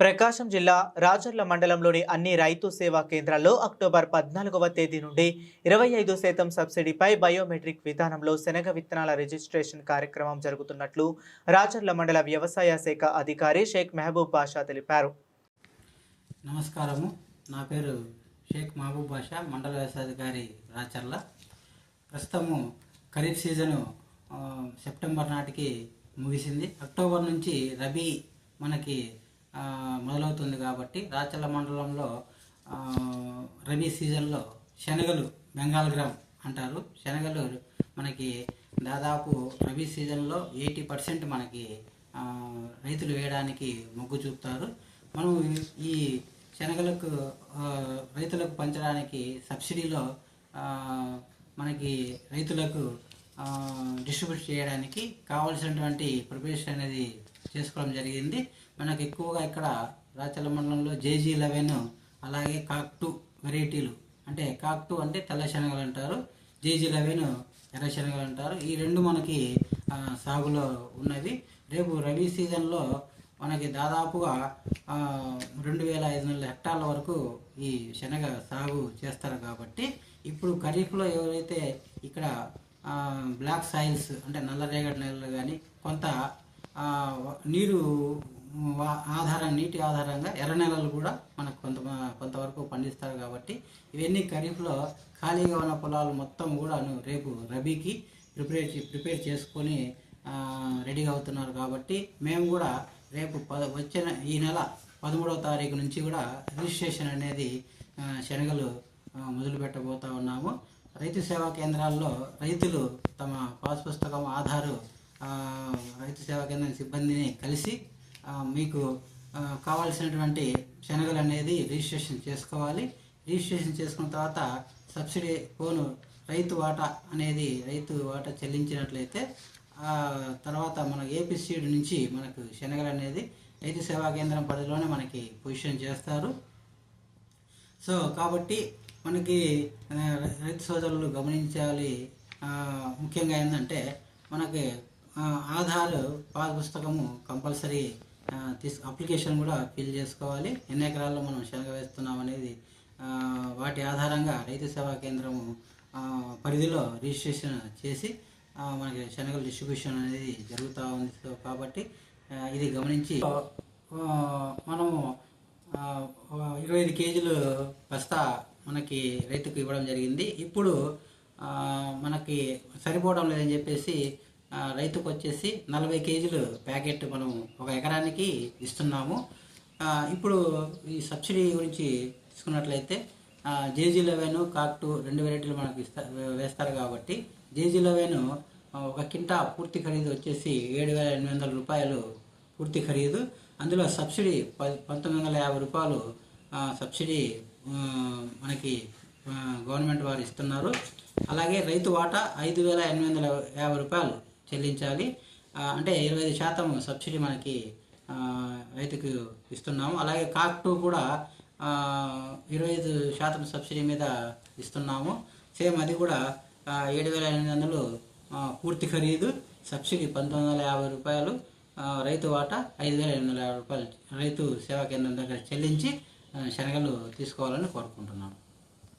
ప్రకాశం జిల్లా రాజర్ల మండలంలోని అన్ని రైతు సేవా కేంద్రాల్లో అక్టోబర్ పద్నాలుగవ తేదీ నుండి ఇరవై ఐదు శాతం సబ్సిడీపై బయోమెట్రిక్ విధానంలో శనగ విత్తనాల రిజిస్ట్రేషన్ కార్యక్రమం జరుగుతున్నట్లు రాజర్ల మండల వ్యవసాయ శాఖ అధికారి షేక్ మహబూబ్ బాషా తెలిపారు. నమస్కారము. నా పేరు షేక్ మహబూబ్ బాషా మండల వ్యవసాయాధికారి రాచర్ల. ప్రస్తుతము ఖరీఫ్ సీజను సెప్టెంబర్ నాటికి ముగిసింది. అక్టోబర్ నుంచి రబీ మనకి మొదలవుతుంది కాబట్టి రాచల మండలంలో రబీ సీజన్లో శనగలు బెంగాల్ గ్రామ్ అంటారు. శనగలు మనకి దాదాపు రబీ సీజన్లో ఎయిటీ పర్సెంట్ మనకి రైతులు వేయడానికి మొగ్గు చూపుతారు. మనం ఈ శనగలకు రైతులకు పంచడానికి సబ్సిడీలో మనకి రైతులకు డిస్ట్రిబ్యూట్ చేయడానికి కావాల్సినటువంటి ప్రిపరేషన్ అనేది చేసుకోవడం జరిగింది. మనకు ఎక్కువగా ఇక్కడ రాచల మండలంలో జేజీ లెవెన్ అలాగే కాక్టు వెరైటీలు అంటే కాక్టు అంటే తెల్ల శనగలు అంటారు జేజీ లెవెన్ ఎర్ర శనగలు అంటారు. ఈ రెండు మనకి సాగులో ఉన్నవి. రేపు రబీ సీజన్లో మనకి దాదాపుగా రెండు వేల ఐదు వందల హెక్టార్ల వరకు ఈ శనగ సాగు చేస్తారు కాబట్టి ఇప్పుడు ఖరీఫ్లో ఎవరైతే ఇక్కడ బ్లాక్ సాయిల్స్ అంటే నల్లరేగడి నేలలు కానీ కొంత నీరు ఆధారం నీటి ఆధారంగా ఎర్ర నెలలు కూడా మనకు కొంత కొంతవరకు పండిస్తారు కాబట్టి ఇవన్నీ ఖరీఫ్లో ఖాళీగా ఉన్న పొలాలు మొత్తం కూడా రేపు రబీకి ప్రిపేర్ ప్రిపేర్ చేసుకొని రెడీగా అవుతున్నారు కాబట్టి మేము కూడా రేపు పద వచ్చిన ఈ నెల పదమూడవ తారీఖు నుంచి కూడా రిజిస్ట్రేషన్ అనేది శనగలు మొదలు పెట్టబోతా ఉన్నాము. రైతు సేవా కేంద్రాల్లో రైతులు తమ పాస్ పుస్తకం ఆధారు రైతు సేవా కేంద్రం సిబ్బందిని కలిసి మీకు కావాల్సినటువంటి శనగలు అనేది రిజిస్ట్రేషన్ చేసుకోవాలి. రిజిస్ట్రేషన్ చేసుకున్న తర్వాత సబ్సిడీ పోను రైతు వాటా అనేది రైతు వాటా చెల్లించినట్లయితే తర్వాత మన ఏపీ సీడ్ నుంచి మనకు శనగలు అనేది రైతు సేవా కేంద్రం పరిధిలోనే మనకి పొజిషన్ చేస్తారు. సో కాబట్టి మనకి రైతు సోదరులు గమనించాలి. ముఖ్యంగా ఏంటంటే మనకి ఆధార్ పాస్ పుస్తకము కంపల్సరీ తీసు అప్లికేషన్ కూడా ఫిల్ చేసుకోవాలి. ఎన్ని ఎకరాల్లో మనం శనగ వేస్తున్నాం అనేది వాటి ఆధారంగా రైతు సేవా కేంద్రము పరిధిలో రిజిస్ట్రేషన్ చేసి మనకి శనగల డిస్ట్రిబ్యూషన్ అనేది జరుగుతూ ఉంది. కాబట్టి ఇది గమనించి మనము ఇరవై ఐదు కేజీలు బస్తా మనకి రైతుకు ఇవ్వడం జరిగింది. ఇప్పుడు మనకి సరిపోవడం లేదని చెప్పేసి రైతుకు వచ్చేసి నలభై కేజీలు ప్యాకెట్ మనం ఒక ఎకరానికి ఇస్తున్నాము. ఇప్పుడు ఈ సబ్సిడీ గురించి తీసుకున్నట్లయితే జేజీ లెవెన్ కాక్టు రెండు వెరైటీలు మనకి ఇస్తా వేస్తారు కాబట్టి జేజీ లెవెన్ ఒక కింటా పూర్తి ఖరీదు వచ్చేసి ఏడు వేల ఎనిమిది వందల రూపాయలు పూర్తి ఖరీదు. అందులో సబ్సిడీ ప- పంతొమ్మిది వందల యాభై రూపాయలు సబ్సిడీ మనకి గవర్నమెంట్ వారు ఇస్తున్నారు. అలాగే రైతు వాటా ఐదు వేల ఎనిమిది వందల యాభై రూపాయలు చెల్లించాలి. అంటే ఇరవై ఐదు శాతం సబ్సిడీ మనకి రైతుకు ఇస్తున్నాము. అలాగే కాక్టు కూడా ఇరవై ఐదు శాతం సబ్సిడీ మీద ఇస్తున్నాము. సేమ్ అది కూడా ఏడు వేల ఎనిమిది వందలు పూర్తి ఖరీదు. సబ్సిడీ పంతొమ్మిది వందల యాభై రూపాయలు రైతు వాటా ఐదు వేల ఎనిమిది వందల యాభై రూపాయలు రైతు సేవా కేంద్రం దగ్గర చెల్లించి శనగలు తీసుకోవాలని కోరుకుంటున్నాను